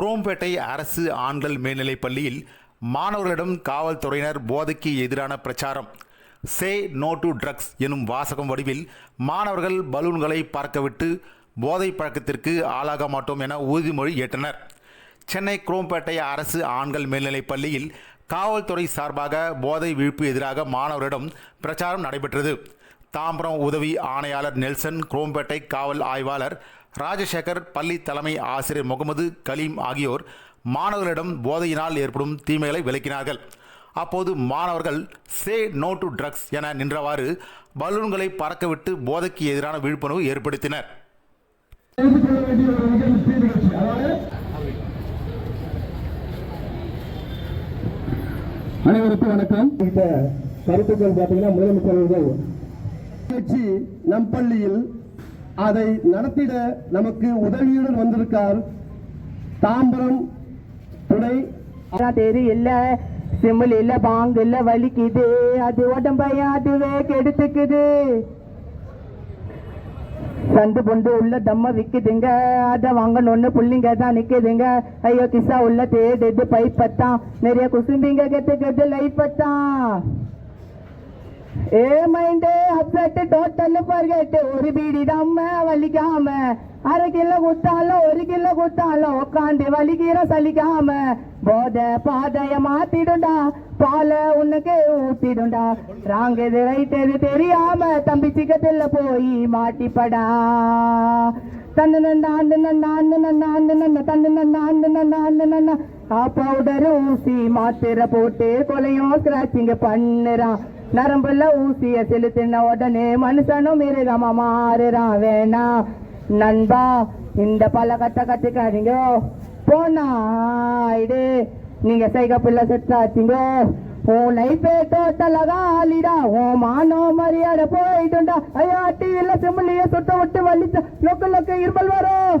குரோம்பேட்டை அரசு ஆண்கள் மேல்நிலைப் பள்ளியில் மாணவர்களிடம் காவல்துறையினர் போதைக்கு எதிரான பிரச்சாரம். சே நோ டு ட்ரக்ஸ் எனும் வாசகம் வடிவில் மாணவர்கள் பலூன்களை பறக்கவிட்டு போதை பழக்கத்திற்கு ஆளாக மாட்டோம் என உறுதிமொழி ஏற்றனர். சென்னை குரோம்பேட்டை அரசு ஆண்கள் மேல்நிலைப் பள்ளியில் காவல்துறை சார்பாக போதை விழிப்பு எதிராக மாணவரிடம் பிரச்சாரம் நடைபெற்றது. தாம்பரம் உதவி ஆணையாளர் நெல்சன் குரோம்பேட்டை காவல் ஆய்வாளர் ராஜசேகர் பள்ளி தலைமை ஆசிரியர் முகமது கலீம் ஆகியோர் மாணவர்களிடம் போதையினால் ஏற்படும் தீமைகளை விளக்கினார்கள். அப்போது மாணவர்கள் சே நோ டு ட்ரக்ஸ் என நின்றவாறு பலூன்களை பறக்கவிட்டு போதைக்கு எதிரான விழிப்புணர்வு ஏற்படுத்தினர். அனைவருக்கும் வணக்கம். கருத்துக்கள் பார்த்தீங்கன்னா முதலமைச்சர் நம் பள்ளியில் அதை நடத்திட நமக்கு உதவியுடன் வந்திருக்கார் தாம்பரம் துணை. ஆனா இல்ல சிம்மில் இல்ல பாங்கு இல்ல வலிக்குது. அது உடம்பையா அதுவே கெடுத்துக்குது. சந்து பொண்டு உள்ள தம்ம விக்குதுங்க. அத வாங்கணும்னு புள்ளிங்க தான் நிக்குதுங்க. ஐயோ கிசா உள்ள தேடுது பைப்பத்தான். நிறைய குசும்பிங்க கெட்டு கெட்டு லைப்பத்தான். ஏமைண்டே அப்செட்டு டோட்டல் பர்கெட்டு. ஒரு பீடி தம்ம வலிக்காம. அரை கிலோ குத்தாலும் ஒரு கிலோ குத்தாலும் உட்காந்து வலிக்கிற சலிக்காம. போத பாதைய மாத்திடுண்டா. பால உனக்கு ஊத்திடுண்டா. ராங்க இது ரைட் எது தெரியாம தம்பி சிக்கத்துல போய் மாட்டிப்படா. தந்து நன்னா அந்த நன்னா அந்த நன்னா அந்த நன்னா தந்து நன்னா அந்த நன்னா அந்த நன்னா. பவுடர் ஊசி மாத்திரை போட்டு கொலையும் ஸ்கிராச்சிங்க பண்ணுறான் நரம்புல ஊசிய செலுத்தின உடனே மனுஷனும் மிருகமா மாறுறான் வேணாம் நண்பா இந்த பழக்கத்தை கத்துக்காதீங்க. போனா ஆயிடு நீங்க சைக பிள்ளை செட்டாச்சுங்க உன் லைஃபே டோட்டலாக ஆளிடா உன் மானோ மரியாதை போயிட்டுண்டா. ஐயா டிவில செம்மலிய சுட்ட விட்டு வலிச்ச. லொக்க லொக்கு இருமல் வரும்.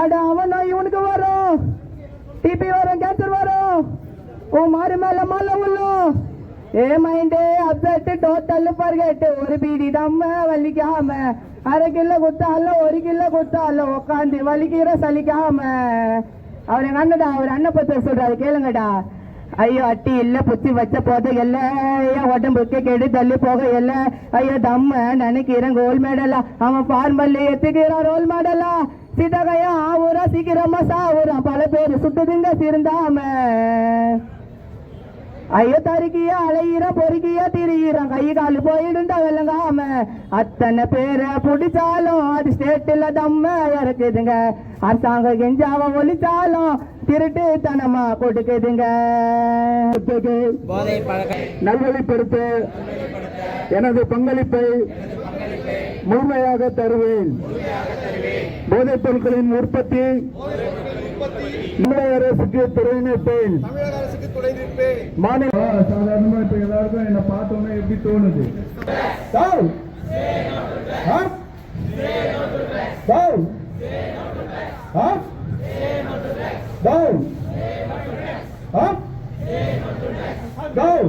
அட அவனோ இவனுக்கு வரும். டிபி வரும் கேன்சர் வரும். உன் மாறு மேல மலை உள்ளும் ஏ அப்செட்டு டோட்டல் பர்கெட்டு ஒரு பீடி தம்ம வலிக்காம. அரை கிலோ குத்தாலும் ஒரு கிலோ குத்தாலும் உட்காந்து வலிக்கிற சலிக்காம. அவர் எங்க அண்ணடா அவர் அண்ணன் பத்தி சொல்றாரு கேளுங்கடா. ஐயோ அட்டி இல்ல புத்தி வச்ச போத இல்ல. ஐயா உடம்புக்கு கெடு தள்ளி போக இல்ல. ஐயோ தம்ம நினைக்கிறேன் கோல் மெடலா அவன் ஃபார்மல்ல எத்துக்கிறான் ரோல் மாடலா சிதகையா ஆவுரா சீக்கிரமா சாவுரா பல பேர் சுட்டுதுங்க திருந்தாம ஐயோ தருக்கியா அலையிற பொறுக்கியா திரியிறான் கை கால் போயிடுண்டா விளங்காம அத்தனை பேரை பிடிச்சாலும் அது ஸ்டேட்டில் தம்ம இறக்குதுங்க. அரசாங்க கெஞ்சாவ ஒழிச்சாலும் திருட்டு தனமா கொடுக்குதுங்க. நல்வழிப்படுத்த. எனது பங்களிப்பை முழுமையாக தருவேன். போதைப் பொருட்களின் உற்பத்தி. தமிழக அரசுக்கு துறை நிற்பேன் மாநில சாதாரணமா இப்ப எல்லாருக்கும் என்ன பார்த்தோன்னே எப்படி தோணுது? சார்? சார்? சார். ஆ? சார்.